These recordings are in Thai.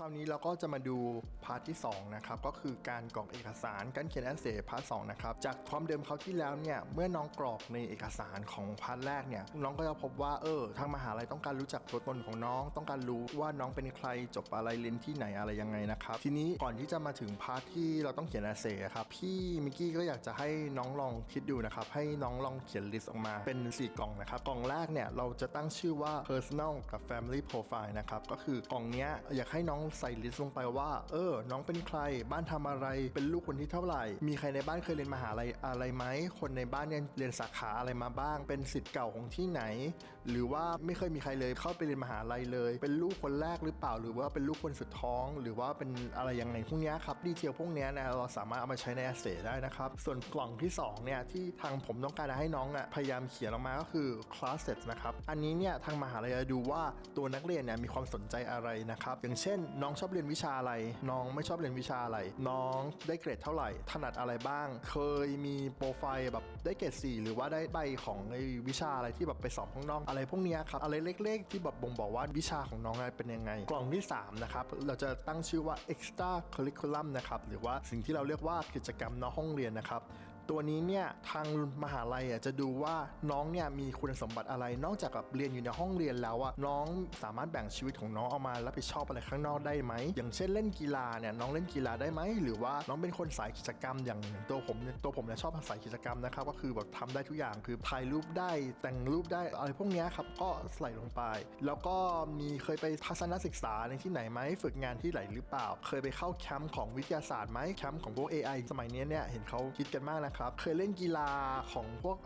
ราวนี้เราก็จะมาดูพาร์ทที่2นะครับก็คือการกรอกเอกสารการเขียนแอสเซพาร์ทสนะครับจากความเดิมเขาที่แล้วเนี่ยเมื่อน้องกรอกในเอกสารของพาร์ทแรกเนี่ยน้องก็จะพบว่าเออทางมหาลัยต้องการรู้จักตัวตนของน้อง ต้องการรู้ว่าน้องเป็นใครจบอะไรเรียนที่ไหนอะไรยังไงนะครับทีนี้ก่อนที่จะมาถึงพาร์ทที่เราต้องเขียนแอสเซครับพี่มิกกี้ก็อยากจะให้น้องลองคิดดูนะครับให้น้องลองเขียนลิสต์ออกมาเป็น 4 กล่องนะครับกล่องแรกเนี่ยเราจะตั้งชื่อว่า personal กับ family profile นะครับก็คือกล่องเนี้ยอยากให้น้องใส่ลิสต์ลงไปว่า เออ น้องเป็นใคร บ้านทำอะไร เป็นลูกคนที่เท่าไหร่ มีใครในบ้านเคยเรียนมหาลัยอะไรไหม คนในบ้านเนี่ยเรียนสาขาอะไรมาบ้าง เป็นสิทธิ์เก่าของที่ไหน หรือว่าไม่เคยมีใครเลยเข้าไปเรียนมหาลัยเลย เป็นลูกคนแรกหรือเปล่า หรือว่าเป็นลูกคนสุดท้อง หรือว่าเป็นอะไรยังไงพวกนี้ครับ ดีเทลพวกนี้นะเราสามารถเอามาใช้ใน essay ได้นะครับ ส่วนกล่องที่สองเนี่ยที่ทางผมต้องการจะให้น้องอะพยายามเขียนออกมาก็คือ classes นะครับ อันนี้เนี่ยทางมหาลัยจะดูว่าตัวนักเรียนเนี่ยมีความสนใจอะไรนะครับ อย่างเช่นน้องชอบเรียนวิชาอะไร น้องไม่ชอบเรียนวิชาอะไร น้องได้เกรดเท่าไหร่ ถนัดอะไรบ้าง เคยมีโปรไฟล์แบบได้เกรด4หรือว่าได้ใบของไอ้วิชาอะไรที่แบบไปสอบข้างนอกอะไรพวกนี้ครับอะไรเล็ก ๆ ที่แบบบ่งบอกว่าวิชาของน้องเป็นยังไง กล่องที่สามนะครับเราจะตั้งชื่อว่า extra curriculum นะครับหรือว่าสิ่งที่เราเรียกว่ากิจกรรมนอกห้องเรียนนะครับ ตัวนี้เนี่ยทางมหาลัยอะจะดูว่าน้องเนี่ยมีคุณสมบัติอะไร นอกจากแบบเรียนอยู่ในห้องเรียนแล้วอะน้องสามารถแบ่งชีวิตของน้องออกมารับผิดชอบอะไรข้างนอกได้ไหมอย่างเช่นเล่นกีฬาเนี่ยน้องเล่นกีฬาได้ไหมหรือว่าน้องเป็นคนสายกิจกรรมอย่างตัวผมเนี่ยตัวผมเนี่ยชอบสายกิจกรรมนะครับก็คือแบบทำได้ทุกอย่างคือถ่ายรูปได้แต่งรูปได้อะไรพวกนี้ครับก็ใส่ลงไป แล้วก็มีเคยไปทัศนศึกษาในที่ไหนไหมฝึกงานที่ไหนหรือเปล่า เคยไปเข้าแคมป์ของวิทยาศาสตร์ไหมแคมป์ของพวก AI สมัยนี้เนี่ยเห็นเขาคิดกันมากนะครับเคยเล่นกีฬาของพวก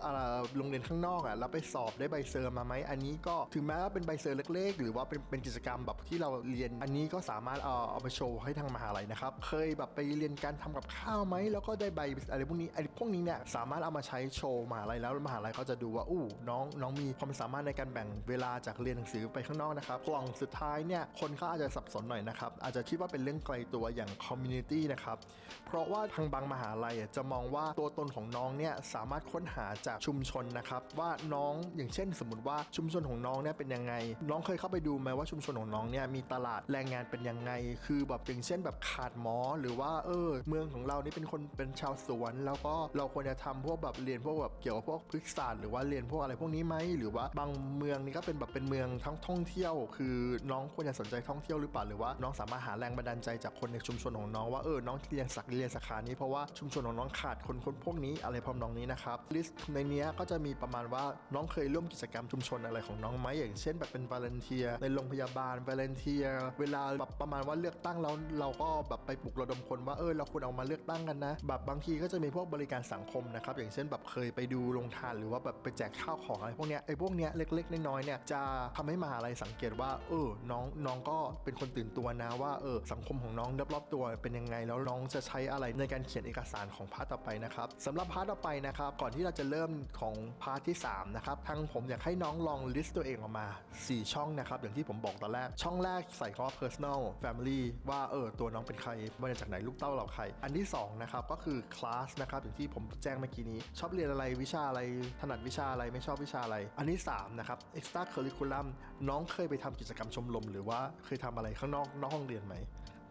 โรงเรียนข้างนอกอะแล้วไปสอบได้ใบเซอร์มาไหมอันนี้ก็ถึงแม้ว่าเป็นใบเซอร์เล็กๆ หรือว่าเป็นเป็นกิจกรรมแบบที่เราเรียน อันนี้ก็สามารถเอาเอาไปโชว์ให้ทางมหาลัยนะครับ เคยแบบไปเรียนการทำกับข้าวไหมแล้วก็ได้ใบอะไรพวกนี้ไอ้พวกนี้เนี่ยสามารถเอามาใช้โชว์มหาลัยแล้วมหาลัยก็จะดูว่าอู้น้องน้องมีความสามารถในการแบ่งเวลาจากเรียนหนังสือไปข้างนอกนะครับกล่องสุดท้ายเนี่ยคนเขาอาจจะสับสนหน่อยนะครับอาจจะคิดว่าเป็นเรื่องไกลตัวอย่าง community นะครับเพราะว่าทางบางมหาลัยจะมองว่าตัวตนของน้องเนี่ยสามารถค้นหาจากชุมชนนะครับว่าน้องอย่างเช่น สมมติว่าชุมชนของน้องเนี่ยเป็นยังไง น้องเคยเข้าไปดูไหมว่าชุมชนของน้องเนี่ยมีตลาดแรงงานเป็นยังไง คือแบบอย่างเช่นแบบขาดหมอหรือว่าเออ เมืองของเรานี่เป็นคนเป็นชาวสวน แล้วก็เราควรจะทำพวกแบบเรียนพวกแบบเกี่ยวกับพวกพฤกษศาสตร์หรือว่าเรียนพวกอะไรพวกนี้ไหมหรือว่าบางเมืองนี่ก็เป็นแบบเป็นเมืองทั้งท่องเที่ยว คือน้องควรจะสนใจท่องเที่ยวหรือเปล่าหรือว่าน้องสามารถหาแรงบันดาลใจจากคนในชุมชนของน้องว่าเออน้องเรียนสักเรียนสาขานี้เพราะว่าชุมชนของน้องขาดคนคนพวกนี้อะไรพร้อมน้องนี้นะครับลิสต์ในนี้ก็จะมีประมาณว่าน้องเคยร่วมกิจกรรมชุมชนอะไรของน้องไหมอย่างเช่นแบบเป็นวาเลนเทียในโรงพยาบาลวาเลนเทียเวลาแบบประมาณว่าเลือกตั้งแล้วเราก็แบบไปปลุกระดมคนว่าเออเราควรเอามาเลือกตั้งกันนะแบบบางทีก็จะมีพวกบริการสังคมนะครับอย่างเช่นแบบเคยไปดูโรงทานหรือว่าแบบไปแจกข้าวของอะไรพวกเนี้ยไอ้พวกเนี้ยเล็กๆน้อยๆเนี่ยจะทำให้มหาลัยสังเกตว่าเออน้องน้องก็เป็นคนตื่นตัวนะว่าเออสังคมของน้องรอบๆตัวเป็นยังไงแล้วน้องจะใช้อะไรในการเขียนเอกสารของพาร์ทต่อไปนะครับสำหรับพาร์ทต่อไปนะครับ ก่อนที่เราจะเริ่มของพาร์ทที่3นะครับทางผมอยากให้น้องลองลิสต์ตัวเองออกมา 4 ช่องนะครับ อย่างที่ผมบอกตอนแรก ช่องแรกใส่คำว่า personal family ว่าเออตัวน้องเป็นใครมาจากไหนลูกเต้าเราใคร อันที่สองนะครับก็คือ class นะครับอย่างที่ผมแจ้งเมื่อกี้นี้ ชอบเรียนอะไรวิชาอะไรถนัดวิชาอะไรไม่ชอบวิชาอะไร อันที่สามนะครับ extra curriculum น้องเคยไปทำกิจกรรมชมรมหรือว่าเคยทำอะไรข้างนอกนอกห้องเรียนไหม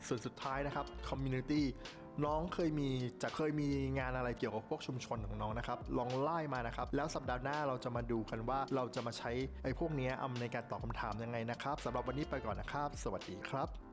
ส่วนสุดท้ายนะครับ community น้องเคยมีจะเคยมีงานอะไรเกี่ยวกับพวกชุมชนของน้องนะครับ ลองไล่มานะครับ แล้วสัปดาห์หน้าเราจะมาดูกันว่าเราจะมาใช้ไอ้พวกนี้เอาในการตอบคำถามยังไงนะครับสำหรับวันนี้ไปก่อนนะครับ สวัสดีครับ